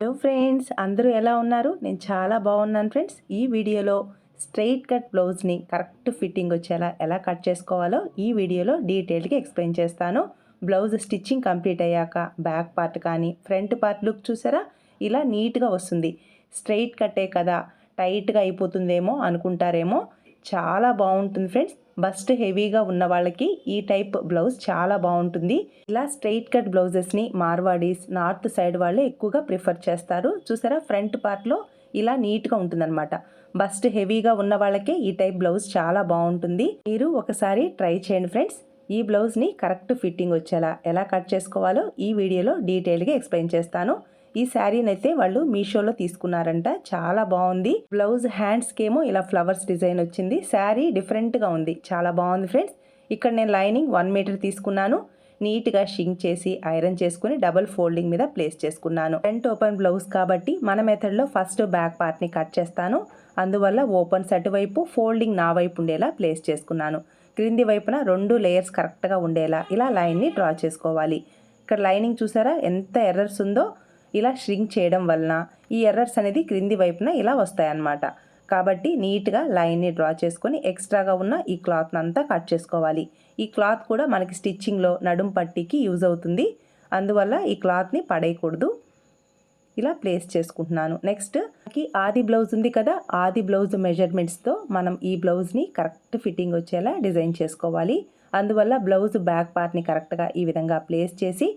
Hello friends అందరూ ఎలా ఉన్నారు? నేను చాలా బాగున్నాను ఫ్రెండ్స్ ఈ వీడియోలో స్ట్రైట్ కట్ బ్లౌజ్ని కరెక్ట్ ఫిట్టింగ్ వచ్చేలా ఎలా కట్ చేసుకోవాలో ఈ వీడియోలో డీటెయిల్గా ఎక్స్ప్లెయిన్ చేస్తాను. బ్లౌజ్ స్టిచ్చింగ్ కంప్లీట్ అయ్యాక బ్యాక్ పార్ట్ కానీ ఫ్రంట్ పార్ట్ లుక్ చూసారా? ఇలా నీట్గా వస్తుంది. స్ట్రైట్ కట్టే కదా టైట్గా అయిపోతుందేమో అనుకుంటారేమో. చాలా బాగుంటుంది ఫ్రెండ్స్ బస్ట్ హెవీగా ఉన్న వాళ్ళకి ఈ టైప్ బ్లౌజ్ చాలా బాగుంటుంది. ఇలా స్ట్రైట్ కట్ బ్లౌజెస్ని మార్వాడీస్ నార్త్ సైడ్ వాళ్ళే ఎక్కువగా ప్రిఫర్ చేస్తారు. చూసారా ఫ్రంట్ పార్ట్లో ఇలా నీట్గా ఉంటుందన్నమాట. బస్ట్ హెవీగా ఉన్న వాళ్ళకే ఈ టైప్ బ్లౌజ్ చాలా బాగుంటుంది. మీరు ఒకసారి ట్రై చేయండి ఫ్రెండ్స్. ఈ బ్లౌజ్ని కరెక్ట్ ఫిట్టింగ్ వచ్చేలా ఎలా కట్ చేసుకోవాలో ఈ వీడియోలో డీటెయిల్గా ఎక్స్ప్లెయిన్ చేస్తాను. ఈ శారీని అయితే వాళ్ళు మీషోలో తీసుకున్నారంట. చాలా బాగుంది. బ్లౌజ్ హ్యాండ్స్కి ఏమో ఇలా ఫ్లవర్స్ డిజైన్ వచ్చింది. శారీ డిఫరెంట్గా ఉంది. చాలా బాగుంది ఫ్రెండ్స్. ఇక్కడ నేను లైనింగ్ వన్ మీటర్ తీసుకున్నాను. నీట్గా షింక్ చేసి ఐరన్ చేసుకుని డబుల్ ఫోల్డింగ్ మీద ప్లేస్ చేసుకున్నాను. ఫ్రంట్ ఓపెన్ బ్లౌజ్ కాబట్టి మన మెథడ్లో ఫస్ట్ బ్యాక్ పార్ట్ని కట్ చేస్తాను. అందువల్ల ఓపెన్స్ అటువైపు ఫోల్డింగ్ నా వైపు ఉండేలా ప్లేస్ చేసుకున్నాను. క్రింది వైపున రెండు లేయర్స్ కరెక్ట్గా ఉండేలా ఇలా లైన్ని డ్రా చేసుకోవాలి. ఇక్కడ లైనింగ్ చూసారా? ఎంత ఎర్రర్స్ ఉందో ఇలా ష్రింక్ చేయడం వలన ఈ ఎర్రర్స్ అనేది క్రింది వైపున ఇలా వస్తాయన్నమాట. కాబట్టి నీట్గా లైన్ని డ్రా చేసుకొని ఎక్స్ట్రాగా ఉన్న ఈ క్లాత్ని అంతా కట్ చేసుకోవాలి. ఈ క్లాత్ కూడా మనకి స్టిచ్చింగ్లో నడుం పట్టీకి యూజ్ అవుతుంది. అందువల్ల ఈ క్లాత్ని పడేయకూడదు. ఇలా ప్లేస్ చేసుకుంటున్నాను. నెక్స్ట్ మనకి ఆది బ్లౌజ్ ఉంది కదా ఆది బ్లౌజ్ మెజర్మెంట్స్తో మనం ఈ బ్లౌజ్ని కరెక్ట్ ఫిట్టింగ్ వచ్చేలా డిజైన్ చేసుకోవాలి. అందువల్ల బ్లౌజ్ బ్యాక్ పార్ట్ని కరెక్ట్గా ఈ విధంగా ప్లేస్ చేసి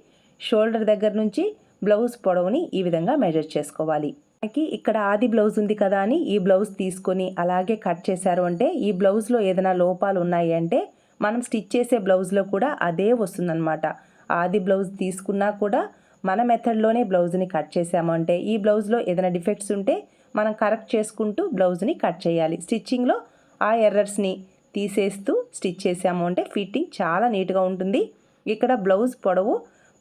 షోల్డర్ దగ్గర నుంచి బ్లౌజ్ పొడవుని ఈ విధంగా మెజర్ చేసుకోవాలి. మనకి ఇక్కడ ఆది బ్లౌజ్ ఉంది కదా అని ఈ బ్లౌజ్ తీసుకొని అలాగే కట్ చేశారు అంటే ఈ బ్లౌజ్లో ఏదైనా లోపాలు ఉన్నాయి అంటే మనం స్టిచ్ చేసే బ్లౌజ్లో కూడా అదే వస్తుందన్నమాట. ఆది బ్లౌజ్ తీసుకున్నా కూడా మన మెథడ్లోనే బ్లౌజ్ని కట్ చేసాము అంటే ఈ బ్లౌజ్లో ఏదైనా డిఫెక్ట్స్ ఉంటే మనం కరెక్ట్ చేసుకుంటూ బ్లౌజ్ని కట్ చేయాలి. స్టిచ్చింగ్లో ఆ ఎర్రర్స్ని తీసేస్తూ స్టిచ్ చేసాము అంటే ఫిట్టింగ్ చాలా నీట్గా ఉంటుంది. ఇక్కడ బ్లౌజ్ పొడవు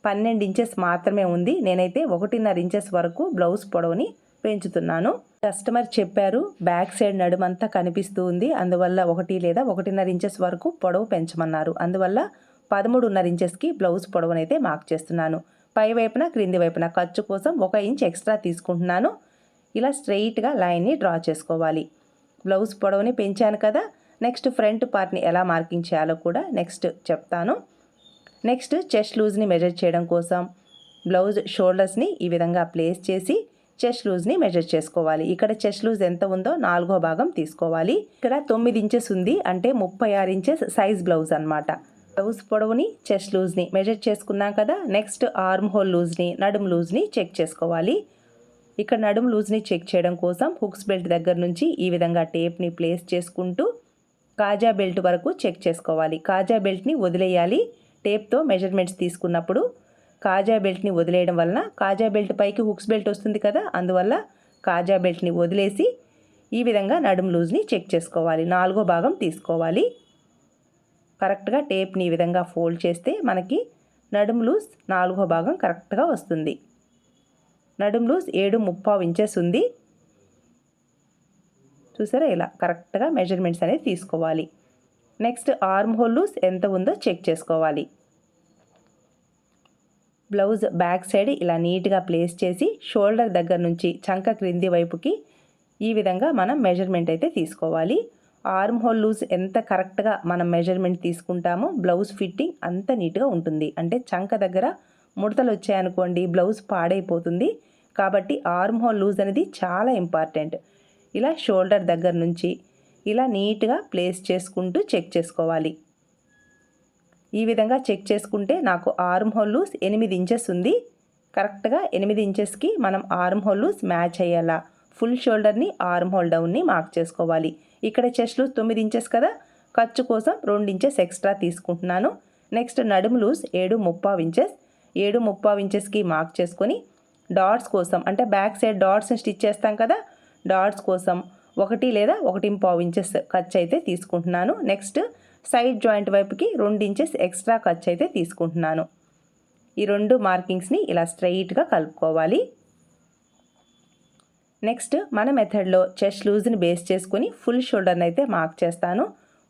పన్నెండు ఇంచెస్ మాత్రమే ఉంది. నేనైతే ఒకటిన్నర ఇంచెస్ వరకు బ్లౌజ్ పొడవుని పెంచుతున్నాను. కస్టమర్ చెప్పారు బ్యాక్ సైడ్ నడుమంతా కనిపిస్తూ ఉంది. అందువల్ల ఒకటి లేదా ఒకటిన్నర ఇంచెస్ వరకు పొడవు పెంచమన్నారు. అందువల్ల పదమూడున్నర ఇంచెస్కి బ్లౌజ్ పొడవునైతే మార్క్ చేస్తున్నాను. పై వైపున క్రింది వైపున ఖర్చు కోసం ఒక ఇంచ్ ఎక్స్ట్రా తీసుకుంటున్నాను. ఇలా స్ట్రెయిట్గా లైన్ని డ్రా చేసుకోవాలి. బ్లౌజ్ పొడవుని పెంచాను కదా నెక్స్ట్ ఫ్రంట్ పార్ట్ని ఎలా మార్కింగ్ చేయాలో కూడా నెక్స్ట్ చెప్తాను. నెక్స్ట్ చెస్ట్ లూజ్ని మెజర్ చేయడం కోసం బ్లౌజ్ షోల్డర్స్ని ఈ విధంగా ప్లేస్ చేసి చెస్ట్ లూజ్ని మెజర్ చేసుకోవాలి. ఇక్కడ చెస్ట్ లూజ్ ఎంత ఉందో నాలుగో భాగం తీసుకోవాలి. ఇక్కడ తొమ్మిది ఇంచెస్ ఉంది అంటే ముప్పై ఆరు ఇంచెస్ సైజ్ బ్లౌజ్ అనమాట బ్లౌజ్ పొడవుని చెస్ట్ లూజ్ని మెజర్ చేసుకున్నాం కదా నెక్స్ట్ ఆర్మ్ హోల్ లూజ్ని నడుము లూజ్ని చెక్ చేసుకోవాలి. ఇక్కడ నడుము లూజ్ని చెక్ చేయడం కోసం హుక్స్ బెల్ట్ దగ్గర నుంచి ఈ విధంగా టేప్ని ప్లేస్ చేసుకుంటూ కాజా బెల్ట్ వరకు చెక్ చేసుకోవాలి. కాజా బెల్ట్ని వదిలేయాలి. టేప్తో మెజర్మెంట్స్ తీసుకున్నప్పుడు కాజా బెల్ట్ని వదిలేయడం వలన కాజా బెల్ట్ పైకి హుక్స్ బెల్ట్ వస్తుంది కదా అందువల్ల కాజా బెల్ట్ని వదిలేసి ఈ విధంగా నడుం లూజ్ని చెక్ చేసుకోవాలి. నాలుగో భాగం తీసుకోవాలి. కరెక్ట్గా టేప్ని ఈ విధంగా ఫోల్డ్ చేస్తే మనకి నడుం లూజ్ నాలుగో భాగం కరెక్ట్గా వస్తుంది. నడుం లూజ్ ఏడు ముప్పావు ఇంచెస్ ఉంది. చూసారా ఇలా కరెక్ట్గా మెజర్మెంట్స్ అనేది తీసుకోవాలి. నెక్స్ట్ ఆర్మ్ హోల్ లూస్ ఎంత ఉందో చెక్ చేసుకోవాలి. బ్లౌజ్ బ్యాక్ సైడ్ ఇలా నీట్గా ప్లేస్ చేసి షోల్డర్ దగ్గర నుంచి చంక క్రింది వైపుకి ఈ విధంగా మనం మెజర్మెంట్ అయితే తీసుకోవాలి. ఆర్మ్ హోల్ లూజ్ ఎంత కరెక్ట్గా మనం మెజర్మెంట్ తీసుకుంటామో బ్లౌజ్ ఫిట్టింగ్ అంత నీట్గా ఉంటుంది. అంటే చంక దగ్గర ముడతలు వచ్చాయనుకోండి బ్లౌజ్ పాడైపోతుంది. కాబట్టి ఆర్మ్ హోల్ లూజ్ అనేది చాలా ఇంపార్టెంట్. ఇలా షోల్డర్ దగ్గర నుంచి ఇలా నీట్గా ప్లేస్ చేసుకుంటూ చెక్ చేసుకోవాలి. ఈ విధంగా చెక్ చేసుకుంటే నాకు ఆర్మ్ హోల్ లూస్ ఎనిమిది ఇంచెస్ ఉంది. కరెక్ట్గా ఎనిమిది ఇంచెస్కి మనం ఆర్మ్ హోల్ లూస్ మ్యాచ్ అయ్యేలా ఫుల్ షోల్డర్ని ఆర్మ్ హోల్ డౌన్ని మార్క్ చేసుకోవాలి. ఇక్కడ చెస్ట్ లూస్ తొమ్మిది ఇంచెస్ కదా ఖర్చు కోసం రెండు ఇంచెస్ ఎక్స్ట్రా తీసుకుంటున్నాను. నెక్స్ట్ నడుము లూస్ ఏడు ముప్పావు ఇంచెస్. ఏడు ముప్పావు ఇంచెస్కి మార్క్ చేసుకొని డాట్స్ కోసం అంటే బ్యాక్ సైడ్ డాట్స్ని స్టిచ్ చేస్తాం కదా డాట్స్ కోసం ఒకటి లేదా ఒకటి పావు ఇంచెస్ ఖర్చు అయితే తీసుకుంటున్నాను. నెక్స్ట్ సైడ్ జాయింట్ వైపుకి రెండు ఇంచెస్ ఎక్స్ట్రా ఖర్చు అయితే తీసుకుంటున్నాను. ఈ రెండు మార్కింగ్స్ని ఇలా స్ట్రైట్గా కలుపుకోవాలి. నెక్స్ట్ మన మెథడ్లో చెస్ట్ లూజ్ని బేస్ చేసుకుని ఫుల్ షోల్డర్ని అయితే మార్క్ చేస్తాను.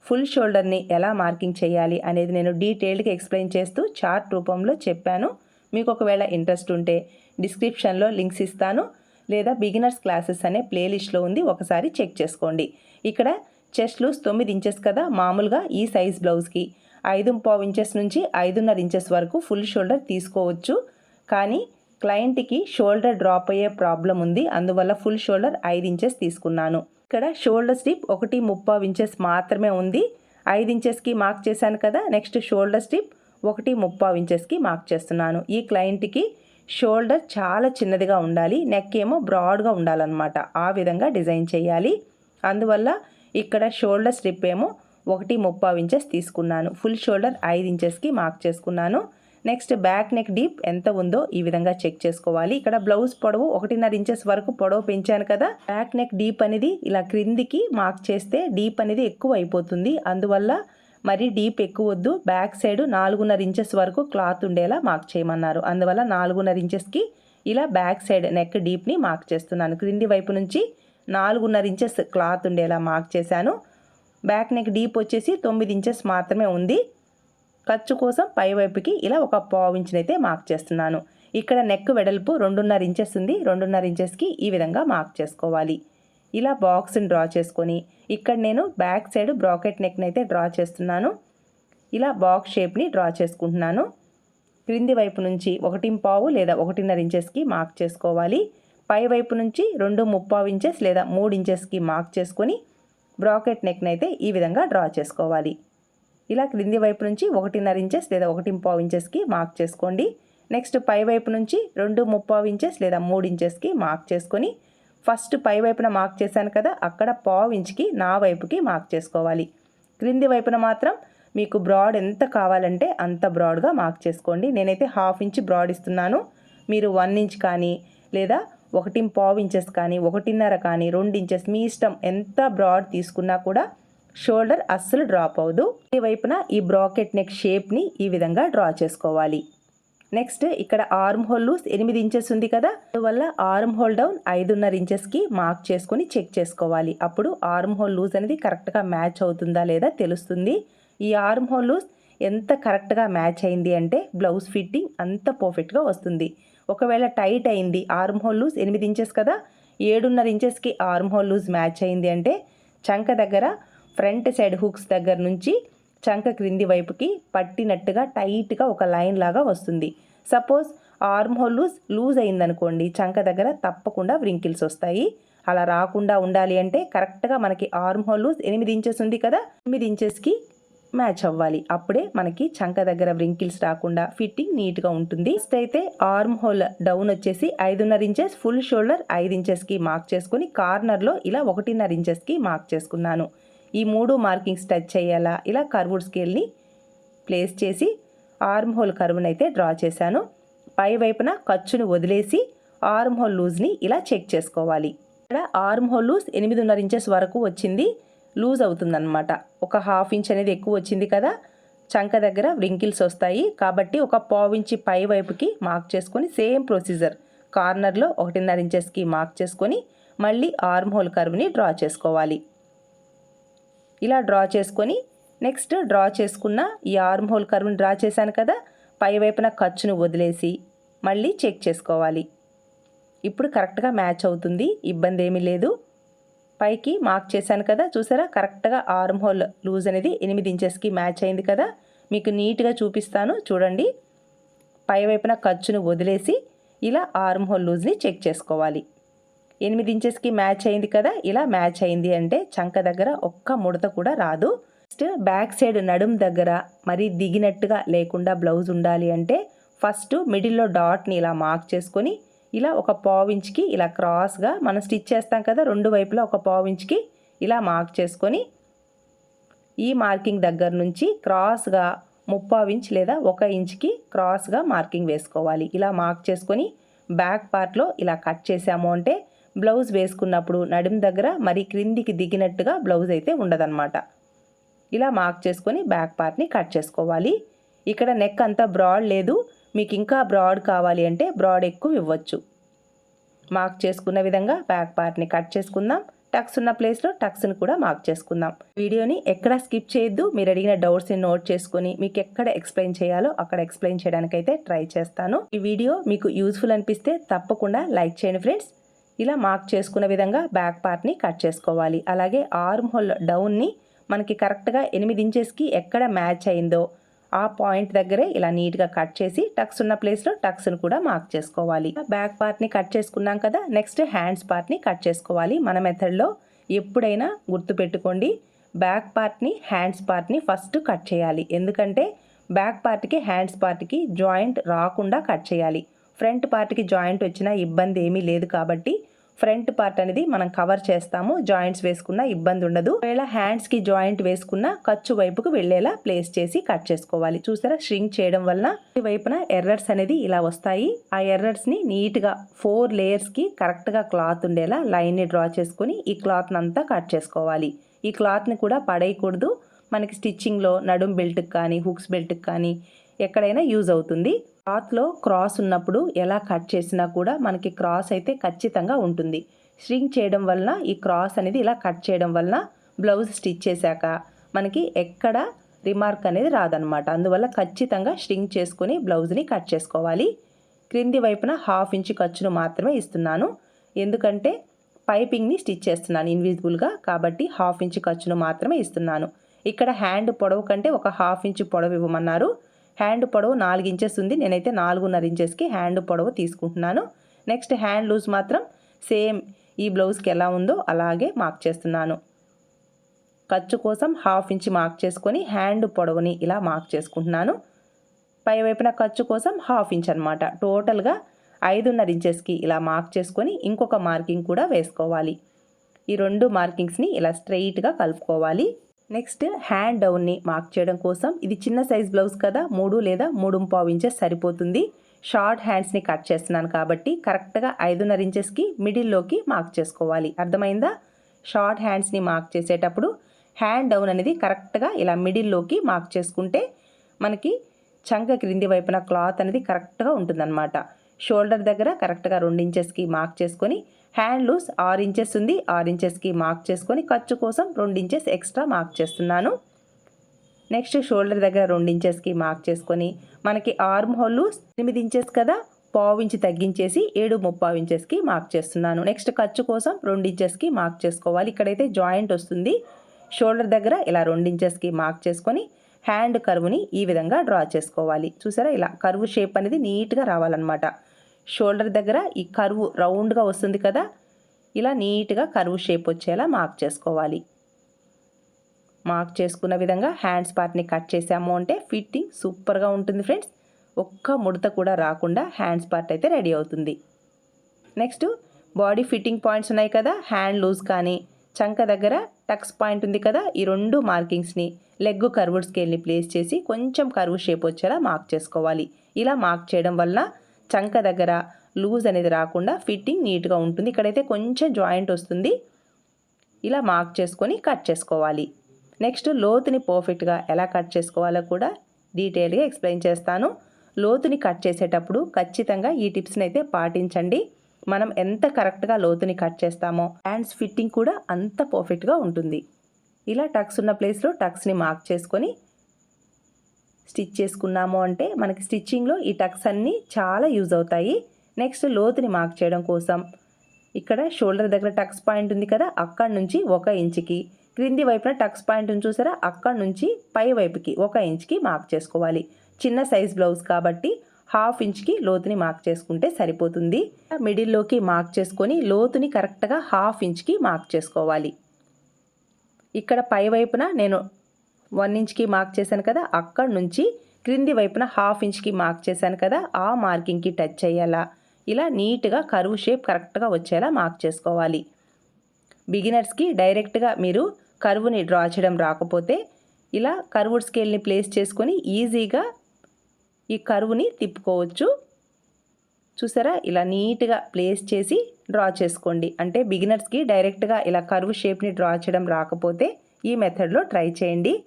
ఫుల్ షోల్డర్ని ఎలా మార్కింగ్ చేయాలి అనేది నేను డీటెయిల్డ్గా ఎక్స్ప్లెయిన్ చేస్తూ చార్ట్ రూపంలో చెప్పాను. మీకు ఒకవేళ ఇంట్రెస్ట్ ఉంటే డిస్క్రిప్షన్లో లింక్స్ ఇస్తాను. లేదా బిగినర్స్ క్లాసెస్ అనే ప్లేలిస్ట్లో ఉంది ఒకసారి చెక్ చేసుకోండి. ఇక్కడ చెస్ట్ లూస్ తొమ్మిది ఇంచెస్ కదా మామూలుగా ఈ సైజ్ బ్లౌజ్కి. ఐదు పావు ఇంచెస్ నుంచి ఐదున్నర ఇంచెస్ వరకు ఫుల్ షోల్డర్ తీసుకోవచ్చు. కానీ క్లయింట్కి షోల్డర్ డ్రాప్ అయ్యే ప్రాబ్లం ఉంది అందువల్ల ఫుల్ షోల్డర్ ఐదు ఇంచెస్ తీసుకున్నాను. ఇక్కడ షోల్డర్ స్టిప్ ఒకటి ముప్పావు ఇంచెస్ మాత్రమే ఉంది. ఐదు ఇంచెస్కి మార్క్ చేశాను కదా నెక్స్ట్ షోల్డర్ స్టిప్ ఒకటి ముప్పావు ఇంచెస్కి మార్క్ చేస్తున్నాను. ఈ క్లయింట్కి షోల్డర్ చాలా చిన్నదిగా ఉండాలి నెక్ ఏమో బ్రాడ్గా ఉండాలన్నమాట. ఆ విధంగా డిజైన్ చేయాలి. అందువల్ల ఇక్కడ షోల్డర్ స్ట్రిప్ ఏమో ఒకటి ముప్పావు ఇంచెస్ తీసుకున్నాను. ఫుల్ షోల్డర్ ఐదు ఇంచెస్కి మార్క్ చేసుకున్నాను. నెక్స్ట్ బ్యాక్ నెక్ డీప్ ఎంత ఉందో ఈ విధంగా చెక్ చేసుకోవాలి. ఇక్కడ బ్లౌజ్ పొడవు ఒకటిన్నర ఇంచెస్ వరకు పొడవు పెంచాను కదా. బ్యాక్ నెక్ డీప్ అనేది ఇలా క్రిందికి మార్క్ చేస్తే డీప్ అనేది ఎక్కువ అయిపోతుంది. అందువల్ల మరి డీప్ ఎక్కువ వద్దు. బ్యాక్ సైడ్ నాలుగున్నర ఇంచెస్ వరకు క్లాత్ ఉండేలా మార్క్ చేయమన్నారు. అందువల్ల నాలుగున్నర ఇంచెస్కి ఇలా బ్యాక్ సైడ్ నెక్ డీప్ని మార్క్ చేస్తున్నాను. క్రింది వైపు నుంచి నాలుగున్నర ఇంచెస్ క్లాత్ ఉండేలా మార్క్ చేశాను. బ్యాక్ నెక్ డీప్ వచ్చేసి తొమ్మిది ఇంచెస్ మాత్రమే ఉంది. ఖర్చు కోసం పైవైపుకి ఇలా ఒక పావు ఇంచునైతే మార్క్ చేస్తున్నాను. ఇక్కడ నెక్ వెడల్పు రెండున్నర ఇంచెస్ ఉంది. రెండున్నర ఇంచెస్కి ఈ విధంగా మార్క్ చేసుకోవాలి. ఇలా బాక్స్ని డ్రా చేసుకొని ఇక్కడ నేను బ్యాక్ సైడ్ బ్రాకెట్ నెక్ని అయితే డ్రా చేస్తున్నాను. ఇలా బాక్స్ షేప్ని డ్రా చేసుకుంటున్నాను. క్రింది వైపు నుంచి ఒకటి పావు లేదా ఒకటిన్నర ఇంచెస్కి మార్క్ చేసుకోవాలి. పై వైపు నుంచి రెండు ముప్పావు ఇంచెస్ లేదా మూడు ఇంచెస్కి మార్క్ చేసుకొని బ్రాకెట్ నెక్ని అయితే ఈ విధంగా డ్రా చేసుకోవాలి. ఇలా క్రింది వైపు నుంచి ఒకటిన్నర ఇంచెస్ లేదా ఒకటి పావు ఇంచెస్కి మార్క్ చేసుకోండి. నెక్స్ట్ పై వైపు నుంచి రెండు ముప్పావు ఇంచెస్ లేదా మూడు ఇంచెస్కి మార్క్ చేసుకొని ఫస్ట్ పై వైపున మార్క్ చేశాను కదా అక్కడ పావు ఇంచ్కి నా వైపుకి మార్క్ చేసుకోవాలి. క్రింది వైపున మాత్రం మీకు బ్రాడ్ ఎంత కావాలంటే అంత బ్రాడ్గా మార్క్ చేసుకోండి. నేనైతే హాఫ్ ఇంచ్ బ్రాడ్ ఇస్తున్నాను. మీరు వన్ ఇంచ్ కానీ లేదా ఒకటి పావు ఇంచెస్ కానీ ఒకటిన్నర కానీ రెండు ఇంచెస్ మీ ఇష్టం ఎంత బ్రాడ్ తీసుకున్నా కూడా షోల్డర్ అస్సలు డ్రాప్ అవ్వదు. ఈ వైపున ఈ బ్రాకెట్ నెక్ షేప్ని ఈ విధంగా డ్రా చేసుకోవాలి. నెక్స్ట్ ఇక్కడ ఆర్మ్ హోల్ లూస్ ఎనిమిది ఇంచెస్ ఉంది కదా అందువల్ల ఆర్మ్ హోల్ డౌన్ ఐదున్నర ఇంచెస్కి మార్క్ చేసుకొని చెక్ చేసుకోవాలి. అప్పుడు ఆర్మ్ హోల్ లూజ్ అనేది కరెక్ట్గా మ్యాచ్ అవుతుందా లేదా తెలుస్తుంది. ఈ ఆర్మ్ హోల్ లూజ్ ఎంత కరెక్ట్గా మ్యాచ్ అయింది అంటే బ్లౌజ్ ఫిట్టింగ్ అంత పర్ఫెక్ట్గా వస్తుంది. ఒకవేళ టైట్ అయింది ఆర్మ్ హోల్ లూజ్ ఎనిమిది ఇంచెస్ కదా ఏడున్నర ఇంచెస్కి ఆర్మ్ హోల్ లూజ్ మ్యాచ్ అయింది అంటే చంక దగ్గర ఫ్రంట్ సైడ్ హుక్స్ దగ్గర నుంచి చంక క్రింది వైపుకి పట్టినట్టుగా టైట్గా ఒక లైన్ లాగా వస్తుంది. Suppose arm hole loose loose అయిందనుకోండి చంక దగ్గర తప్పకుండా వ్రింకిల్స్ వస్తాయి. అలా రాకుండా ఉండాలి అంటే కరెక్ట్గా మనకి ఆర్మ్ హోల్ లూజ్ ఎనిమిది ఇంచెస్ ఉంది కదా ఎనిమిది ఇంచెస్కి మ్యాచ్ అవ్వాలి. అప్పుడే మనకి చంక దగ్గర వ్రింకిల్స్ రాకుండా ఫిట్టింగ్ నీట్గా ఉంటుంది. నెక్స్ట్ అయితే ఆర్మ్ హోల్ డౌన్ వచ్చేసి ఐదున్నర ఇంచెస్ ఫుల్ షోల్డర్ ఐదు ఇంచెస్కి మార్క్ చేసుకుని కార్నర్లో ఇలా ఒకటిన్నర ఇంచెస్కి మార్క్ చేసుకున్నాను. ఈ మూడు మార్కింగ్స్ టచ్ చేయాలా? ఇలా కర్వుడ్ స్కేల్ని ప్లేస్ చేసి ఆర్మ్ హోల్ కర్వ్ని అయితే డ్రా చేశాను. పై వైపున ఖర్చును వదిలేసి ఆర్మ్ హోల్ లూజ్ని ఇలా చెక్ చేసుకోవాలి. ఇక్కడ ఆర్మ్ హోల్ లూజ్ ఎనిమిదిన్నర ఇంచెస్ వరకు వచ్చింది. లూజ్ అవుతుందన్నమాట. ఒక హాఫ్ ఇంచ్ అనేది ఎక్కువ వచ్చింది కదా? చంక దగ్గర వ్రింకిల్స్ వస్తాయి. కాబట్టి ఒక పావు ఇంచి పై వైపుకి మార్క్ చేసుకొని సేమ్ ప్రొసీజర్ కార్నర్లో ఒకటిన్నర ఇంచెస్కి మార్క్ చేసుకొని మళ్ళీ ఆర్మ్ హోల్ కర్వ్ని డ్రా చేసుకోవాలి. ఇలా డ్రా చేసుకొని నెక్స్ట్ డ్రా చేసుకున్న ఈ ఆర్మ్ హోల్ కర్వ్ని డ్రా చేశాను కదా పై వైపున ఖర్చును వదిలేసి మళ్ళీ చెక్ చేసుకోవాలి. ఇప్పుడు కరెక్ట్గా మ్యాచ్ అవుతుంది ఇబ్బంది ఏమీ లేదు. పైకి మార్క్ చేశాను కదా చూసారా? కరెక్ట్గా ఆర్మ్ హోల్ లూజ్ అనేది ఎనిమిది ఇంచెస్కి మ్యాచ్ అయింది కదా మీకు నీట్గా చూపిస్తాను చూడండి. పై వైపున ఖర్చును వదిలేసి ఇలా ఆర్మ్ హోల్ లూజ్ని చెక్ చేసుకోవాలి. ఎనిమిది ఇంచెస్కి మ్యాచ్ అయింది కదా ఇలా మ్యాచ్ అయింది అంటే చంక దగ్గర ఒక్క ముడత కూడా రాదు. నెక్స్ట్ బ్యాక్ సైడ్ నడుం దగ్గర మరీ దిగినట్టుగా లేకుండా బ్లౌజ్ ఉండాలి అంటే ఫస్ట్ మిడిల్లో డాట్ని ఇలా మార్క్ చేసుకొని ఇలా ఒక పావించ్కి ఇలా క్రాస్గా మనం స్టిచ్ చేస్తాం కదా రెండు వైపులా ఒక పావించ్కి ఇలా మార్క్ చేసుకొని ఈ మార్కింగ్ దగ్గర నుంచి క్రాస్గా ముప్పావు ఇంచ్ లేదా ఒక ఇంచ్కి క్రాస్గా మార్కింగ్ వేసుకోవాలి. ఇలా మార్క్ చేసుకొని బ్యాక్ పార్ట్లో ఇలా కట్ చేసాము అంటే బ్లౌజ్ వేసుకున్నప్పుడు నడుం దగ్గర మరి క్రిందికి దిగినట్టుగా బ్లౌజ్ అయితే ఉండదన్నమాట. ఇలా మార్క్ చేసుకొని బ్యాక్ పార్ట్ని కట్ చేసుకోవాలి. ఇక్కడ నెక్ అంతా బ్రాడ్ లేదు. మీకు ఇంకా బ్రాడ్ కావాలి అంటే బ్రాడ్ ఎక్కువ ఇవ్వచ్చు. మార్క్ చేసుకున్న విధంగా బ్యాక్ పార్ట్ని కట్ చేసుకుందాం. టక్స్ ఉన్న ప్లేస్లో టక్స్ని కూడా మార్క్ చేసుకుందాం. వీడియోని ఎక్కడ స్కిప్ చేయొద్దు. మీరు అడిగిన డౌట్స్ని నోట్ చేసుకుని మీకు ఎక్కడ ఎక్స్ప్లెయిన్ చేయాలో అక్కడ ఎక్స్ప్లెయిన్ చేయడానికైతే ట్రై చేస్తాను. ఈ వీడియో మీకు యూస్ఫుల్ అనిపిస్తే తప్పకుండా లైక్ చేయండి ఫ్రెండ్స్. ఇలా మార్క్ చేసుకున్న విధంగా బ్యాక్ పార్ట్ని కట్ చేసుకోవాలి. అలాగే ఆర్మ్ హోల్ డౌన్ని మనకి కరెక్ట్గా ఎనిమిది ఇంచెస్కి ఎక్కడ మ్యాచ్ అయిందో ఆ పాయింట్ దగ్గరే ఇలా నీట్గా కట్ చేసి టక్స్ ఉన్న ప్లేస్లో టక్స్ను కూడా మార్క్ చేసుకోవాలి. బ్యాక్ పార్ట్ని కట్ చేసుకున్నాం కదా నెక్స్ట్ హ్యాండ్స్ పార్ట్ని కట్ చేసుకోవాలి. మన మెథడ్లో ఎప్పుడైనా గుర్తుపెట్టుకోండి బ్యాక్ పార్ట్ని హ్యాండ్స్ పార్ట్ని ఫస్ట్ కట్ చేయాలి. ఎందుకంటే బ్యాక్ పార్ట్కి హ్యాండ్స్ పార్ట్కి జాయింట్ రాకుండా కట్ చేయాలి. ఫ్రంట్ పార్ట్కి జాయింట్ వచ్చినా ఇబ్బంది ఏమీ లేదు కాబట్టి ఫ్రంట్ పార్ట్ అనేది మనం కవర్ చేస్తాము జాయింట్స్ వేసుకున్న ఇబ్బంది ఉండదు. ఒకవేళ హ్యాండ్స్కి జాయింట్ వేసుకున్న ఖర్చు వైపుకు వెళ్ళేలా ప్లేస్ చేసి కట్ చేసుకోవాలి. చూసారా? ష్రింక్ చేయడం వలన ఈ వైపున ఎర్రర్స్ అనేది ఇలా వస్తాయి. ఆ ఎర్రర్స్ని నీట్గా ఫోర్ లేయర్స్కి కరెక్ట్గా క్లాత్ ఉండేలా లైన్ని డ్రా చేసుకుని ఈ క్లాత్ అంతా కట్ చేసుకోవాలి. ఈ క్లాత్ని కూడా పడేయకూడదు. మనకి స్టిచ్చింగ్లో నడుం బెల్ట్ కానీ హుక్స్ బెల్ట్ కానీ ఎక్కడైనా యూజ్ అవుతుంది. క్లాత్లో క్రాస్ ఉన్నప్పుడు ఎలా కట్ చేసినా కూడా మనకి క్రాస్ అయితే ఖచ్చితంగా ఉంటుంది. స్ట్రింగ్ చేయడం వలన ఈ క్రాస్ అనేది ఇలా కట్ చేయడం వలన బ్లౌజ్ స్టిచ్ చేశాక మనకి ఎక్కడ రిమార్క్ అనేది రాదనమాట అందువల్ల ఖచ్చితంగా స్ట్రింగ్ చేసుకుని బ్లౌజ్ని కట్ చేసుకోవాలి. క్రింది వైపున హాఫ్ ఇంచ్ ఖర్చును మాత్రమే ఇస్తున్నాను. ఎందుకంటే పైపింగ్ని స్టిచ్ చేస్తున్నాను ఇన్విజిబుల్గా కాబట్టి హాఫ్ ఇంచ్ ఖర్చును మాత్రమే ఇస్తున్నాను. ఇక్కడ హ్యాండ్ పొడవు కంటే ఒక హాఫ్ ఇంచ్ పొడవు ఇవ్వమన్నారు. హ్యాండ్ పొడవు నాలుగు ఇంచెస్ ఉంది. నేనైతే నాలుగున్నర ఇంచెస్కి హ్యాండ్ పొడవు తీసుకుంటున్నాను. నెక్స్ట్ హ్యాండ్ లూజ్ మాత్రం సేమ్ ఈ బ్లౌజ్కి ఎలా ఉందో అలాగే మార్క్ చేస్తున్నాను. ఖర్చు కోసం హాఫ్ ఇంచ్ మార్క్ చేసుకొని హ్యాండ్ పొడవుని ఇలా మార్క్ చేసుకుంటున్నాను. పై వైపున ఖర్చు కోసం హాఫ్ ఇంచ్ అనమాట టోటల్గా ఐదున్నర ఇంచెస్కి ఇలా మార్క్ చేసుకొని ఇంకొక మార్కింగ్ కూడా వేసుకోవాలి. ఈ రెండు మార్కింగ్స్ని ఇలా స్ట్రెయిట్గా కలుపుకోవాలి. నెక్స్ట్ హ్యాండ్ డౌన్ని మార్క్ చేయడం కోసం ఇది చిన్న సైజ్ బ్లౌజ్ కదా మూడు లేదా మూడు పావు ఇంచెస్ సరిపోతుంది. షార్ట్ హ్యాండ్స్ని కట్ చేస్తున్నాను కాబట్టి కరెక్ట్గా ఐదున్నర ఇంచెస్కి మిడిల్లోకి మార్క్ చేసుకోవాలి. అర్థమైందా? షార్ట్ హ్యాండ్స్ని మార్క్ చేసేటప్పుడు హ్యాండ్ డౌన్ అనేది కరెక్ట్గా ఇలా మిడిల్లోకి మార్క్ చేసుకుంటే మనకి చంక క్రింది వైపున క్లాత్ అనేది కరెక్ట్గా ఉంటుందన్నమాట. షోల్డర్ దగ్గర కరెక్ట్గా రెండు ఇంచెస్కి మార్క్ చేసుకొని హ్యాండ్ లూస్ ఆరు ఇంచెస్ ఉంది ఆరు ఇంచెస్కి మార్క్ చేసుకొని ఖర్చు కోసం రెండు ఇంచెస్ ఎక్స్ట్రా మార్క్ చేస్తున్నాను. నెక్స్ట్ షోల్డర్ దగ్గర రెండు ఇంచెస్కి మార్క్ చేసుకొని మనకి ఆర్మ్ హోల్ ఎనిమిది ఇంచెస్ కదా పావు ఇంచ్ తగ్గించేసి ఏడు ముప్పావు ఇంచెస్కి మార్క్ చేస్తున్నాను. నెక్స్ట్ ఖర్చు కోసం రెండు ఇంచెస్కి మార్క్ చేసుకోవాలి. ఇక్కడైతే జాయింట్ వస్తుంది. షోల్డర్ దగ్గర ఇలా రెండు ఇంచెస్కి మార్క్ చేసుకొని హ్యాండ్ కర్వ్ని ఈ విధంగా డ్రా చేసుకోవాలి. చూసారా? ఇలా కర్వ్ షేప్ అనేది నీట్గా రావాలన్నమాట. షోల్డర్ దగ్గర ఈ కరువు రౌండ్గా వస్తుంది కదా? ఇలా నీట్గా కరువు షేప్ వచ్చేలా మార్క్ చేసుకోవాలి. మార్క్ చేసుకున్న విధంగా హ్యాండ్స్ పార్ట్ని కట్ చేసాము అంటే ఫిట్టింగ్ సూపర్గా ఉంటుంది ఫ్రెండ్స్. ఒక్క ముడత కూడా రాకుండా హ్యాండ్స్ పార్ట్ అయితే రెడీ అవుతుంది. నెక్స్ట్ బాడీ ఫిట్టింగ్ పాయింట్స్ ఉన్నాయి కదా? హ్యాండ్ లూజ్ కానీ చంక దగ్గర టక్స్ పాయింట్ ఉంది కదా? ఈ రెండు మార్కింగ్స్ని లెగ్ కర్వుడ్ స్కేల్ని ప్లేస్ చేసి కొంచెం కర్వ్ షేప్ వచ్చేలా మార్క్ చేసుకోవాలి. ఇలా మార్క్ చేయడం వల్ల చంక దగ్గర లూజ్ అనేది రాకుండా ఫిట్టింగ్ నీట్గా ఉంటుంది. ఇక్కడైతే కొంచెం జాయింట్ వస్తుంది. ఇలా మార్క్ చేసుకొని కట్ చేసుకోవాలి. నెక్స్ట్ లోతుని పర్ఫెక్ట్గా ఎలా కట్ చేసుకోవాలో కూడా డీటెయిల్గా ఎక్స్ప్లెయిన్ చేస్తాను. లోతుని కట్ చేసేటప్పుడు ఖచ్చితంగా ఈ టిప్స్ని అయితే పాటించండి. మనం ఎంత కరెక్ట్గా లోతుని కట్ చేస్తామో హ్యాండ్స్ ఫిట్టింగ్ కూడా అంత పర్ఫెక్ట్గా ఉంటుంది. ఇలా టక్స్ ఉన్న ప్లేస్లో టక్స్ని మార్క్ చేసుకొని స్టిచ్ చేసుకున్నాము అంటే మనకి స్టిచ్చింగ్లో ఈ టక్స్ అన్నీ చాలా యూజ్ అవుతాయి. నెక్స్ట్ లోతుని మార్క్ చేయడం కోసం. ఇక్కడ షోల్డర్ దగ్గర టక్స్ పాయింట్ ఉంది కదా అక్కడ నుంచి ఒక ఇంచుకి. క్రింది వైపున టక్స్ పాయింట్ చూసారా అక్కడ నుంచి పై వైపుకి ఒక ఇంచ్కి మార్క్ చేసుకోవాలి. చిన్న సైజ్ బ్లౌజ్ కాబట్టి హాఫ్ ఇంచ్కి లోతుని మార్క్ చేసుకుంటే సరిపోతుంది. మిడిల్లోకి మార్క్ చేసుకొని లోతుని కరెక్ట్గా హాఫ్ ఇంచ్కి మార్క్ చేసుకోవాలి. ఇక్కడ పై వైపున నేను వన్ ఇంచ్కి మార్క్ చేశాను కదా అక్కడ నుంచి క్రింది వైపున హాఫ్ ఇంచ్కి మార్క్ చేశాను కదా ఆ మార్కింగ్కి టచ్ అయ్యేలా. ఇలా నీట్గా కరువు షేప్ కరెక్ట్గా వచ్చేలా మార్క్ చేసుకోవాలి. బిగినర్స్కి డైరెక్ట్గా మీరు కరువుని డ్రా చేయడం రాకపోతే ఇలా కరువుడ్ స్కేల్ని ప్లేస్ చేసుకొని ఈజీగా ఈ కరువుని తిప్పుకోవచ్చు. చూసారా? ఇలా నీట్గా ప్లేస్ చేసి డ్రా చేసుకోండి. అంటే బిగినర్స్కి డైరెక్ట్గా ఇలా కరువు షేప్ని డ్రా చేయడం రాకపోతే ఈ మెథడ్లో ట్రై చేయండి.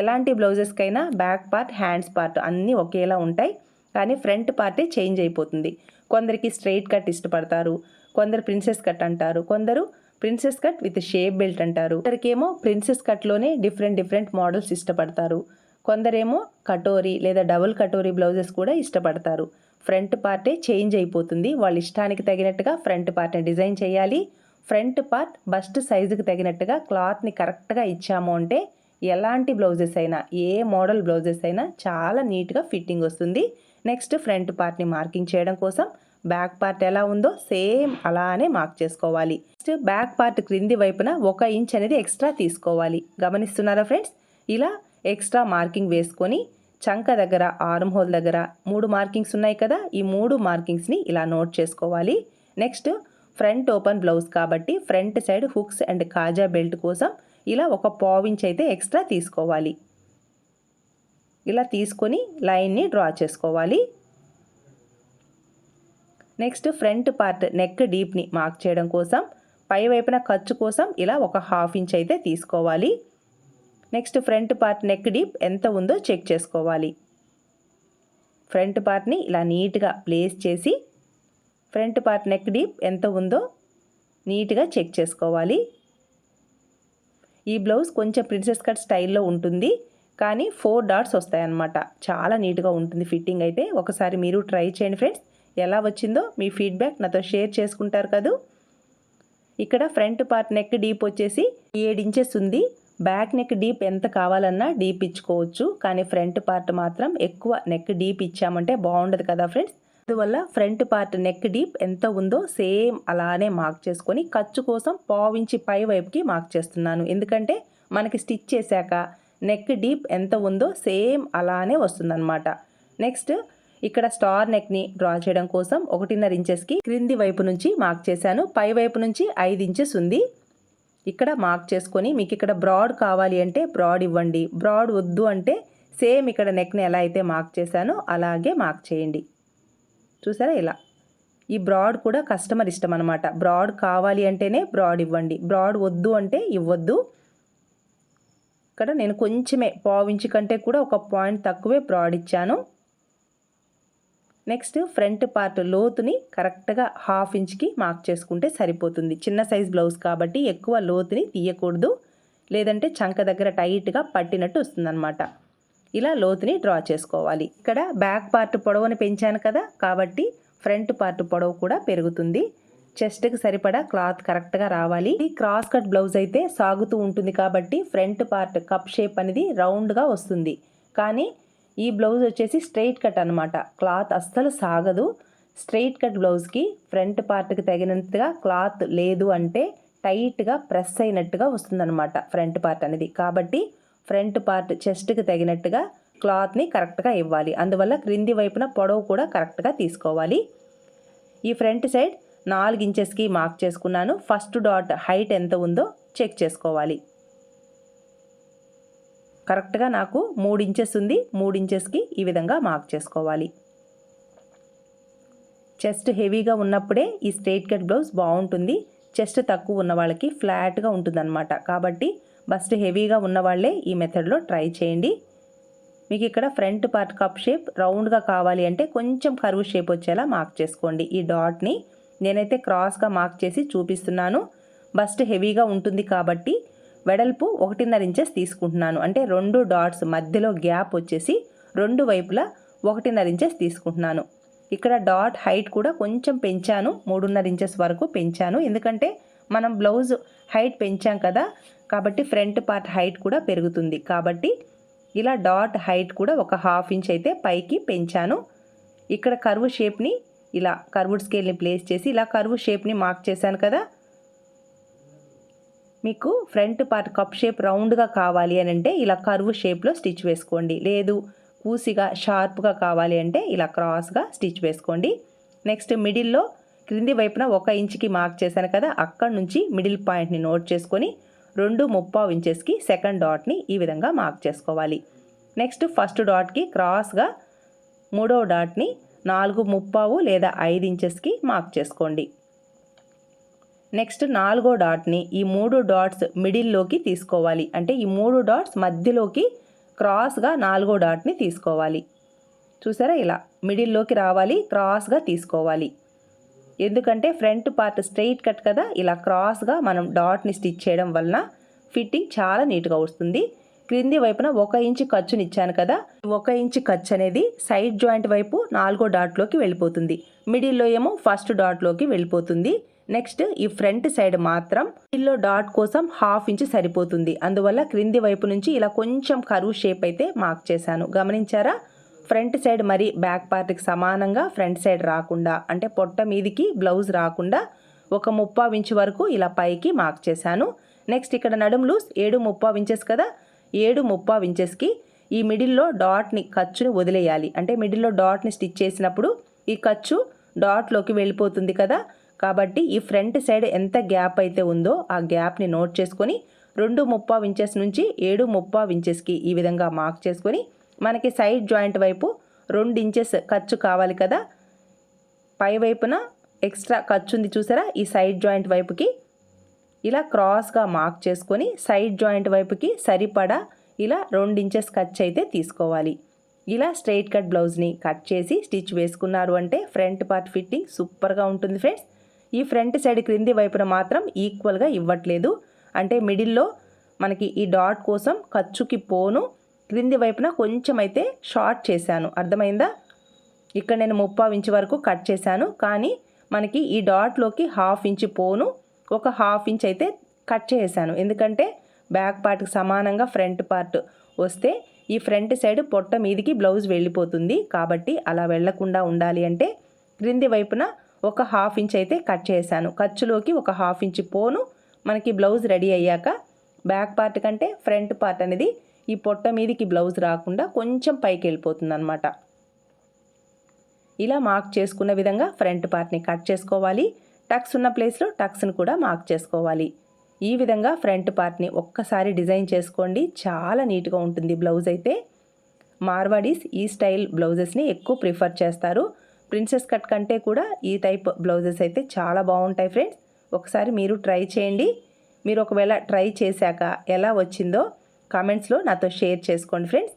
ఎలాంటి బ్లౌజెస్కైనా బ్యాక్ పార్ట్ హ్యాండ్స్ పార్ట్ అన్నీ ఒకేలా ఉంటాయి. కానీ ఫ్రంట్ పార్టే చేంజ్ అయిపోతుంది. కొందరికి స్ట్రైట్ కట్ ఇష్టపడతారు. కొందరు ప్రిన్సెస్ కట్ అంటారు. కొందరు princess cut with shape belt అంటారు. కొందరికేమో ప్రిన్సెస్ కట్లోనే డిఫరెంట్ డిఫరెంట్ మోడల్స్ ఇష్టపడతారు. కొందరేమో కటోరీ లేదా డబుల్ కటోరీ బ్లౌజెస్ కూడా ఇష్టపడతారు. ఫ్రంట్ పార్టే చేంజ్ అయిపోతుంది. వాళ్ళ ఇష్టానికి తగినట్టుగా ఫ్రంట్ పార్ట్ని డిజైన్ చేయాలి. ఫ్రంట్ పార్ట్ బస్ట్ సైజుకి తగినట్టుగా క్లాత్ని కరెక్ట్గా ఇచ్చాము అంటే ఎలాంటి బ్లౌజెస్ అయినా ఏ మోడల్ బ్లౌజెస్ అయినా చాలా నీట్గా ఫిట్టింగ్ వస్తుంది. నెక్స్ట్ ఫ్రంట్ పార్ట్ని మార్కింగ్ చేయడం కోసం బ్యాక్ పార్ట్ ఎలా ఉందో సేమ్ అలానే మార్క్ చేసుకోవాలి. నెక్స్ట్ బ్యాక్ పార్ట్ క్రింది వైపున ఒక ఇంచ్ అనేది ఎక్స్ట్రా తీసుకోవాలి. గమనిస్తున్నారా ఫ్రెండ్స్? ఇలా ఎక్స్ట్రా మార్కింగ్ వేసుకొని చంక దగ్గర ఆర్మ్ హోల్ దగ్గర మూడు మార్కింగ్స్ ఉన్నాయి కదా ఈ మూడు మార్కింగ్స్ని ఇలా నోట్ చేసుకోవాలి. నెక్స్ట్ ఫ్రంట్ ఓపెన్ బ్లౌజ్ కాబట్టి ఫ్రంట్ సైడ్ హుక్స్ అండ్ కాజా బెల్ట్ కోసం ఇలా ఒక పావించ్ అయితే ఎక్స్ట్రా తీసుకోవాలి. ఇలా తీసుకొని లైన్ని డ్రా చేసుకోవాలి. నెక్స్ట్ ఫ్రంట్ పార్ట్ నెక్ డీప్ని మార్క్ చేయడం కోసం పై వైపున ఖర్చు కోసం ఇలా ఒక హాఫ్ ఇంచ్ అయితే తీసుకోవాలి. Next front part neck deep ఎంత ఉందో చెక్ చేసుకోవాలి. ఫ్రంట్ పార్ట్ని ఇలా నీట్గా ప్లేస్ చేసి ఫ్రంట్ పార్ట్ నెక్ డీప్ ఎంత ఉందో నీట్గా చెక్ చేసుకోవాలి. ఈ బ్లౌజ్ కొంచెం ప్రిన్సెస్ కట్ స్టైల్లో ఉంటుంది. కానీ ఫోర్ డాట్స్ వస్తాయన్నమాట. చాలా నీట్గా ఉంటుంది ఫిట్టింగ్ అయితే. ఒకసారి మీరు ట్రై చేయండి ఫ్రెండ్స్. ఎలా వచ్చిందో మీ ఫీడ్బ్యాక్ నాతో షేర్ చేసుకుంటారు కదూ. ఇక్కడ ఫ్రంట్ పార్ట్ నెక్ డీప్ వచ్చేసి ఏడు ఇంచెస్ ఉంది. బ్యాక్ నెక్ డీప్ ఎంత కావాలన్నా డీప్ ఇచ్చుకోవచ్చు. కానీ ఫ్రంట్ పార్ట్ మాత్రం ఎక్కువ నెక్ డీప్ ఇచ్చామంటే బాగుండదు కదా ఫ్రెండ్స్. అందువల్ల ఫ్రంట్ పార్ట్ నెక్ డీప్ ఎంత ఉందో సేమ్ అలానే మార్క్ చేసుకొని ఖర్చు కోసం పావించి పై వైపుకి మార్క్ చేస్తున్నాను. ఎందుకంటే మనకి స్టిచ్ చేశాక నెక్ డీప్ ఎంత ఉందో సేమ్ అలానే వస్తుందన్నమాట. నెక్స్ట్ ఇక్కడ స్టార్ నెక్ని డ్రా చేయడం కోసం ఒకటిన్నర ఇంచెస్కి క్రింది వైపు నుంచి మార్క్ చేశాను. పై వైపు నుంచి ఐదు ఇంచెస్ ఉంది. ఇక్కడ మార్క్ చేసుకొని మీకు ఇక్కడ బ్రాడ్ కావాలి అంటే బ్రాడ్ ఇవ్వండి. బ్రాడ్ వద్దు అంటే సేమ్ ఇక్కడ నెక్ని ఎలా అయితే మార్క్ చేశానో అలాగే మార్క్ చేయండి. చూసారా ఇలా? ఈ బ్రాడ్ కూడా కస్టమర్ ఇష్టం అనమాట బ్రాడ్ కావాలి అంటేనే బ్రాడ్ ఇవ్వండి. బ్రాడ్ వద్దు అంటే ఇవ్వద్దు. ఇక్కడ నేను కొంచెమే పావించి కంటే కూడా ఒక పాయింట్ తక్కువే బ్రాడ్ ఇచ్చాను. నెక్స్ట్ ఫ్రంట్ పార్ట్ లోతుని కరెక్ట్గా హాఫ్ ఇంచ్కి మార్క్ చేసుకుంటే సరిపోతుంది. చిన్న సైజ్ బ్లౌజ్ కాబట్టి ఎక్కువ లోతుని తీయకూడదు. లేదంటే చంక దగ్గర టైట్గా పట్టినట్టు వస్తుందన్నమాట. ఇలా లోతుని డ్రా చేసుకోవాలి. ఇక్కడ బ్యాక్ పార్ట్ పొడవుని పెంచాను కదా కాబట్టి ఫ్రంట్ పార్ట్ పొడవు కూడా పెరుగుతుంది. చెస్ట్కి సరిపడా క్లాత్ కరెక్ట్గా రావాలి. ఈ క్రాస్ కట్ బ్లౌజ్ అయితే సాగుతూ ఉంటుంది కాబట్టి ఫ్రంట్ పార్ట్ కప్ షేప్ అనేది రౌండ్గా వస్తుంది. కానీ ఈ బ్లౌజ్ వచ్చేసి స్ట్రైట్ కట్ అనమాట క్లాత్ అస్సలు సాగదు. స్ట్రైట్ కట్ బ్లౌజ్కి ఫ్రంట్ పార్ట్కి తగినంతగా క్లాత్ లేదు అంటే టైట్గా ప్రెస్ అయినట్టుగా వస్తుందన్నమాట ఫ్రంట్ పార్ట్ అనేది. కాబట్టి ఫ్రంట్ పార్ట్ చెస్ట్కి తగినట్టుగా క్లాత్ని కరెక్ట్గా ఇవ్వాలి. అందువల్ల క్రింది వైపున పొడవు కూడా కరెక్ట్గా తీసుకోవాలి. ఈ ఫ్రంట్ సైడ్ నాలుగు ఇంచెస్కి మార్క్ చేసుకున్నాను. ఫస్ట్ డాట్ హైట్ ఎంత ఉందో చెక్ చేసుకోవాలి. కరెక్ట్గా నాకు మూడు ఇంచెస్ ఉంది. మూడు ఇంచెస్కి ఈ విధంగా మార్క్ చేసుకోవాలి. చెస్ట్ హెవీగా ఉన్నప్పుడే ఈ స్ట్రెయిట్ కట్ బ్లౌజ్ బాగుంటుంది. చెస్ట్ తక్కువ ఉన్న వాళ్ళకి ఫ్లాట్గా ఉంటుందన్నమాట. కాబట్టి బస్ట్ హెవీగా ఉన్నవాళ్ళే ఈ మెథడ్లో ట్రై చేయండి. మీకు ఇక్కడ ఫ్రంట్ పార్ట్ కప్ షేప్ రౌండ్గా కావాలి అంటే కొంచెం కరువు షేప్ వచ్చేలా మార్క్ చేసుకోండి. ఈ డాట్ని నేనైతే క్రాస్గా మార్క్ చేసి చూపిస్తున్నాను. బస్ట్ హెవీగా ఉంటుంది కాబట్టి వెడల్పు ఒకటిన్నర ఇంచెస్ తీసుకుంటున్నాను. అంటే రెండు డాట్స్ మధ్యలో గ్యాప్ వచ్చేసి రెండు వైపులా ఒకటిన్నర ఇంచెస్ తీసుకుంటున్నాను. ఇక్కడ డాట్ హైట్ కూడా కొంచెం పెంచాను. మూడున్నర ఇంచెస్ వరకు పెంచాను. ఎందుకంటే మనం బ్లౌజ్ హైట్ పెంచాం కదా కాబట్టి ఫ్రంట్ పార్ట్ హైట్ కూడా పెరుగుతుంది. కాబట్టి ఇలా డాట్ హైట్ కూడా ఒక హాఫ్ ఇంచ్ అయితే పైకి పెంచాను. ఇక్కడ కర్వ్ షేప్ని ఇలా కర్వుడ్ స్కేల్ని ప్లేస్ చేసి ఇలా కర్వ్ షేప్ని మార్క్ చేశాను కదా. మీకు ఫ్రంట్ పార్ట్ కప్ షేప్ రౌండ్గా కావాలి అని అంటే ఇలా కర్వ్ షేప్లో స్టిచ్ వేసుకోండి. లేదు కూసిగా షార్ప్గా కావాలి అంటే ఇలా క్రాస్గా స్టిచ్ వేసుకోండి. నెక్స్ట్ మిడిల్లో క్రింది వైపున ఒక ఇంచుకి మార్క్ చేశాను కదా అక్కడ నుంచి మిడిల్ పాయింట్ని నోట్ చేసుకొని రెండు ముప్పావు ఇంచెస్కి సెకండ్ డాట్ని ఈ విధంగా మార్క్ చేసుకోవాలి. నెక్స్ట్ ఫస్ట్ డాట్కి క్రాస్గా మూడవ డాట్ని నాలుగు ముప్పావు లేదా ఐదు ఇంచెస్కి మార్క్ చేసుకోండి. నెక్స్ట్ నాలుగో డాట్ని ఈ మూడు డాట్స్ మిడిల్లోకి తీసుకోవాలి. అంటే ఈ మూడు డాట్స్ మధ్యలోకి క్రాస్గా నాలుగో డాట్ని తీసుకోవాలి. చూసారా ఇలా? మిడిల్లోకి రావాలి క్రాస్గా తీసుకోవాలి. ఎందుకంటే ఫ్రంట్ పార్ట్ స్ట్రైట్ కట్ కదా ఇలా క్రాస్గా మనం డాట్ని స్టిచ్ చేయడం వలన ఫిట్టింగ్ చాలా నీట్గా వస్తుంది. క్రింది వైపున ఒక ఇంచు ఖర్చుని ఇచ్చాను కదా ఒక ఇంచు ఖర్చు అనేది సైడ్ జాయింట్ వైపు నాలుగో డాట్లోకి వెళ్ళిపోతుంది. మిడిల్లో ఏమో ఫస్ట్ డాట్లోకి వెళ్ళిపోతుంది. నెక్స్ట్ ఈ ఫ్రంట్ సైడ్ మాత్రం మిడిల్లో డాట్ కోసం హాఫ్ ఇంచ్ సరిపోతుంది. అందువల్ల క్రింది వైపు నుంచి ఇలా కొంచెం కరువు షేప్ అయితే మార్క్ చేశాను. గమనించారా? ఫ్రంట్ సైడ్ మరి బ్యాక్ పార్ట్కి సమానంగా ఫ్రంట్ సైడ్ రాకుండా అంటే పొట్ట మీదికి బ్లౌజ్ రాకుండా ఒక ముప్పావు ఇంచు వరకు ఇలా పైకి మార్క్ చేశాను. నెక్స్ట్ ఇక్కడ నడుము లూస్ ఏడు ముప్పావు ఇంచెస్ కదా? ఏడు ముప్పావు ఇంచెస్కి ఈ మిడిల్లో డాట్ని ఖర్చుని వదిలేయాలి. అంటే మిడిల్లో డాట్ని స్టిచ్ చేసినప్పుడు ఈ ఖర్చు డాట్లోకి వెళ్ళిపోతుంది కదా? కాబట్టి ఈ ఫ్రంట్ సైడ్ ఎంత గ్యాప్ అయితే ఉందో ఆ గ్యాప్ని నోట్ చేసుకొని రెండు ముప్పావు ఇంచెస్ నుంచి ఏడు ముప్పావు ఇంచెస్కి ఈ విధంగా మార్క్ చేసుకొని మనకి సైడ్ జాయింట్ వైపు రెండు ఇంచెస్ ఖర్చు కావాలి కదా. పై వైపున ఎక్స్ట్రా ఖర్చు ఉంది చూసారా? ఈ సైడ్ జాయింట్ వైపుకి ఇలా క్రాస్గా మార్క్ చేసుకొని సైడ్ జాయింట్ వైపుకి సరిపడా ఇలా రెండు ఇంచెస్ ఖర్చు అయితే తీసుకోవాలి. ఇలా స్ట్రైట్ కట్ బ్లౌజ్ని కట్ చేసి స్టిచ్ వేసుకున్నారు అంటే ఫ్రంట్ పార్ట్ ఫిట్టింగ్ సూపర్గా ఉంటుంది ఫ్రెండ్స్. ఈ ఫ్రంట్ సైడ్ క్రింది వైపున మాత్రం ఈక్వల్గా ఇవ్వట్లేదు. అంటే మిడిల్లో మనకి ఈ డాట్ కోసం ఖర్చుకి పోను. క్రింది వైపున కొంచెం అయితే షార్ట్ చేశాను. అర్థమైందా? ఇక్కడ నేను ముప్పావు ఇంచు వరకు కట్ చేశాను. కానీ మనకి ఈ డాట్లోకి హాఫ్ ఇంచ్ పోను. ఒక హాఫ్ ఇంచ్ అయితే కట్ చేశాను ఎందుకంటే బ్యాక్ పార్ట్కి సమానంగా ఫ్రంట్ పార్ట్ వస్తే ఈ ఫ్రంట్ సైడ్ పొట్ట మీదికి బ్లౌజ్ వెళ్ళిపోతుంది. కాబట్టి అలా వెళ్ళకుండా ఉండాలి అంటే క్రింది వైపున ఒక హాఫ్ ఇంచ్ అయితే కట్ చేశాను. ఖర్చులోకి ఒక హాఫ్ ఇంచ్ పోను. మనకి బ్లౌజ్ రెడీ అయ్యాక బ్యాక్ పార్ట్ కంటే ఫ్రంట్ పార్ట్ అనేది ఈ పొట్ట మీదికి బ్లౌజ్ రాకుండా కొంచెం పైకి వెళ్ళిపోతుంది అనమాట ఇలా మార్క్ చేసుకున్న విధంగా ఫ్రంట్ పార్ట్ని కట్ చేసుకోవాలి. టక్స్ ఉన్న ప్లేస్లో టక్స్ని కూడా మార్క్ చేసుకోవాలి. ఈ విధంగా ఫ్రంట్ పార్ట్ని ఒక్కసారి డిజైన్ చేసుకోండి. చాలా నీట్గా ఉంటుంది బ్లౌజ్ అయితే. మార్వాడీస్ ఈ స్టైల్ బ్లౌజెస్ని ఎక్కువ ప్రిఫర్ చేస్తారు. ప్రిన్సెస్ కట్ కంటే కూడా ఈ టైప్ బ్లౌజెస్ అయితే చాలా బాగుంటాయి ఫ్రెండ్స్. ఒకసారి మీరు ట్రై చేయండి. మీరు ఒకవేళ ట్రై చేశాక ఎలా వచ్చిందో కామెంట్స్లో నాతో షేర్ చేసుకోండి ఫ్రెండ్స్.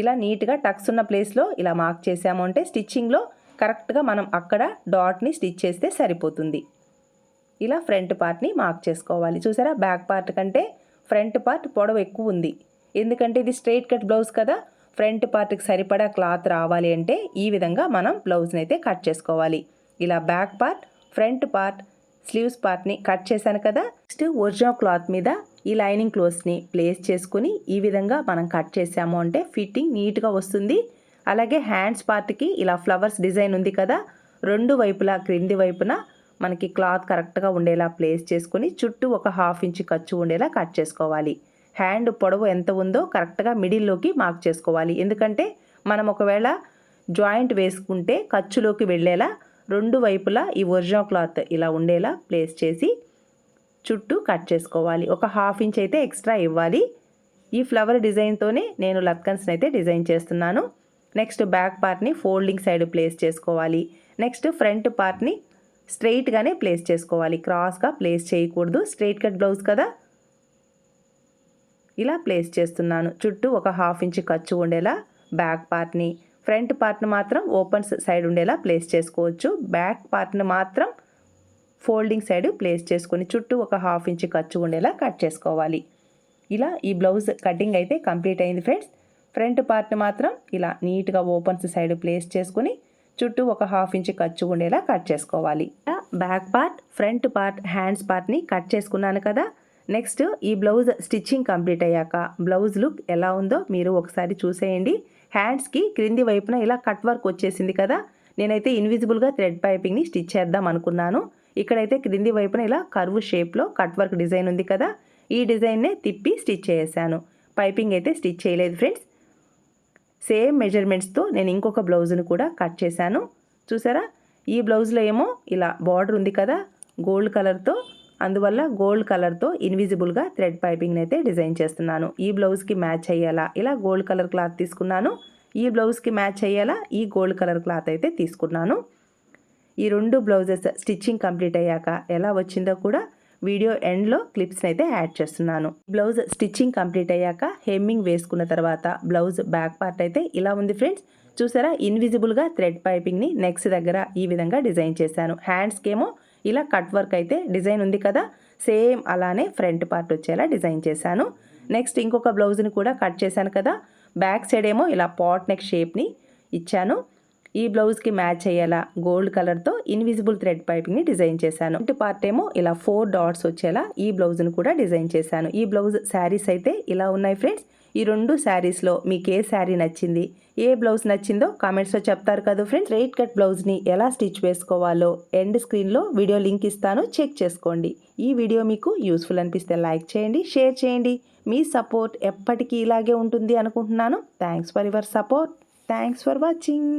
ఇలా నీట్గా టక్స్ ఉన్న ప్లేస్లో ఇలా మార్క్ చేసాము అంటే స్టిచ్చింగ్లో కరెక్ట్గా మనం అక్కడ డాట్ని స్టిచ్ చేస్తే సరిపోతుంది. ఇలా ఫ్రంట్ పార్ట్ని మార్క్ చేసుకోవాలి. చూసారా? బ్యాక్ పార్ట్ కంటే ఫ్రంట్ పార్ట్ పొడవు ఎక్కువ ఉంది. ఎందుకంటే ఇది స్ట్రైట్ కట్ బ్లౌజ్ కదా. ఫ్రంట్ పార్ట్కి సరిపడా క్లాత్ రావాలి అంటే ఈ విధంగా మనం బ్లౌజ్ని అయితే కట్ చేసుకోవాలి. ఇలా back part front part sleeves పార్ట్ని కట్ చేశాను కదా? నెక్స్ట్ ఒరిజినల్ క్లాత్ మీద ఈ లైనింగ్ క్లోత్స్ని ప్లేస్ చేసుకుని ఈ విధంగా మనం కట్ చేసాము అంటే ఫిట్టింగ్ నీట్గా వస్తుంది. అలాగే హ్యాండ్స్ పార్ట్కి ఇలా ఫ్లవర్స్ డిజైన్ ఉంది కదా? రెండు వైపులా క్రింది వైపున మనకి క్లాత్ కరెక్ట్గా ఉండేలా ప్లేస్ చేసుకొని చుట్టూ ఒక హాఫ్ ఇంచ్ ఖర్చు ఉండేలా కట్ చేసుకోవాలి. హ్యాండ్ పొడవు ఎంత ఉందో కరెక్ట్గా మిడిల్లోకి మార్క్ చేసుకోవాలి. ఎందుకంటే మనం ఒకవేళ జాయింట్ వేసుకుంటే ఖర్చులోకి వెళ్ళేలా రెండు వైపులా ఈ ఒరిజినల్ క్లాత్ ఇలా ఉండేలా ప్లేస్ చేసి చుట్టూ కట్ చేసుకోవాలి. ఒక హాఫ్ ఇంచ్ అయితే ఎక్స్ట్రా ఇవ్వాలి. ఈ ఫ్లవర్ డిజైన్తోనే నేను లత్కన్స్ని అయితే డిజైన్ చేస్తున్నాను. నెక్స్ట్ బ్యాక్ పార్ట్ని ఫోల్డింగ్ సైడ్ ప్లేస్ చేసుకోవాలి. నెక్స్ట్ ఫ్రంట్ పార్ట్ని స్ట్రైట్గానే ప్లేస్ చేసుకోవాలి. క్రాస్గా ప్లేస్ చేయకూడదు. స్ట్రైట్ కట్ బ్లౌజ్ కదా. ఇలా ప్లేస్ చేస్తున్నాను. చుట్టూ ఒక హాఫ్ ఇంచ్ ఖర్చు ఉండేలా బ్యాక్ పార్ట్ని ఫ్రంట్ పార్ట్ని మాత్రం ఓపెన్స్ సైడ్ ఉండేలా ప్లేస్ చేసుకోవచ్చు. బ్యాక్ పార్ట్ని మాత్రం ఫోల్డింగ్ సైడ్ ప్లేస్ చేసుకొని చుట్టూ ఒక హాఫ్ ఇంచ్ ఖర్చు ఉండేలా కట్ చేసుకోవాలి. ఇలా ఈ బ్లౌజ్ కటింగ్ అయితే కంప్లీట్ అయింది ఫ్రెండ్స్ ఫ్రంట్ పార్ట్ని మాత్రం ఇలా నీట్గా ఓపెన్స్ సైడ్ ప్లేస్ చేసుకుని చుట్టూ ఒక హాఫ్ ఇంచ్ ఖర్చు ఉండేలా కట్ చేసుకోవాలి. Back part front part hands పార్ట్ని కట్ చేసుకున్నాను కదా. నెక్స్ట్ ఈ బ్లౌజ్ స్టిచ్చింగ్ కంప్లీట్ అయ్యాక బ్లౌజ్ లుక్ ఎలా ఉందో మీరు ఒకసారి చూసేయండి. హ్యాండ్స్కి క్రింది వైపున ఇలా కట్ వర్క్ వచ్చేసింది కదా నేనైతే ఇన్విజిబుల్గా థ్రెడ్ పైపింగ్ని స్టిచ్ చేద్దాం అనుకున్నాను. ఇక్కడైతే క్రింది వైపున ఇలా కర్వ్ షేప్లో కట్ వర్క్ డిజైన్ ఉంది కదా ఈ డిజైన్నే తిప్పి స్టిచ్ చేసాను పైపింగ్ అయితే స్టిచ్ చేయలేదు ఫ్రెండ్స్. సేమ్ మెజర్మెంట్స్తో నేను ఇంకొక బ్లౌజ్ను కూడా కట్ చేశాను. చూసారా? ఈ బ్లౌజ్లో ఏమో ఇలా బార్డర్ ఉంది కదా గోల్డ్ కలర్తో అందువల్ల గోల్డ్ కలర్తో ఇన్విజిబుల్గా థ్రెడ్ పైపింగ్ని అయితే డిజైన్ చేస్తున్నాను. ఈ బ్లౌజ్కి మ్యాచ్ అయ్యేలా ఇలా గోల్డ్ కలర్ క్లాత్ తీసుకున్నాను. ఈ బ్లౌజ్కి మ్యాచ్ అయ్యేలా ఈ గోల్డ్ కలర్ క్లాత్ అయితే తీసుకున్నాను. ఈ రెండు బ్లౌజెస్ స్టిచ్చింగ్ కంప్లీట్ అయ్యాక ఎలా వచ్చిందో కూడా వీడియో ఎండ్లో క్లిప్స్ని అయితే యాడ్ చేస్తున్నాను. బ్లౌజ్ స్టిచ్చింగ్ కంప్లీట్ అయ్యాక హెమ్మింగ్ వేసుకున్న తర్వాత బ్లౌజ్ బ్యాక్ పార్ట్ అయితే ఇలా ఉంది ఫ్రెండ్స్. చూసారా? ఇన్విజిబుల్గా థ్రెడ్ పైపింగ్ని నెక్స్ట్ దగ్గర ఈ విధంగా డిజైన్ చేశాను. హ్యాండ్స్కి ఏమో ఇలా కట్ వర్క్ అయితే డిజైన్ ఉంది కదా. సేమ్ అలానే ఫ్రంట్ పార్ట్ వచ్చేలా డిజైన్ చేశాను. నెక్స్ట్ ఇంకొక బ్లౌజ్ని కూడా కట్ చేశాను కదా. బ్యాక్ సైడ్ ఏమో ఇలా పాట్ నెక్ షేప్ని ఇచ్చాను. ఈ బ్లౌజ్కి మ్యాచ్ అయ్యేలా గోల్డ్ కలర్తో ఇన్విజిబుల్ థ్రెడ్ పైపింగ్ని డిజైన్ చేశాను. ఇటు పార్ట్ ఏమో ఇలా ఫోర్ డాట్స్ వచ్చేలా ఈ బ్లౌజ్ని కూడా డిజైన్ చేశాను. ఈ బ్లౌజ్ శారీస్ అయితే ఇలా ఉన్నాయి ఫ్రెండ్స్. ఈ రెండు శారీస్లో మీకు ఏ శారీ నచ్చింది? ఏ బ్లౌజ్ నచ్చిందో కామెంట్స్లో చెప్తారు కదా ఫ్రెండ్స్. రైట్ కట్ బ్లౌజ్ని ఎలా స్టిచ్ వేసుకోవాలో ఎండ్ స్క్రీన్లో వీడియో లింక్ ఇస్తాను. చెక్ చేసుకోండి. ఈ వీడియో మీకు యూస్ఫుల్ అనిపిస్తే లైక్ చేయండి షేర్ చేయండి. మీ సపోర్ట్ ఎప్పటికీ ఇలాగే ఉంటుంది అనుకుంటున్నాను. Thanks for your support. Thanks for watching.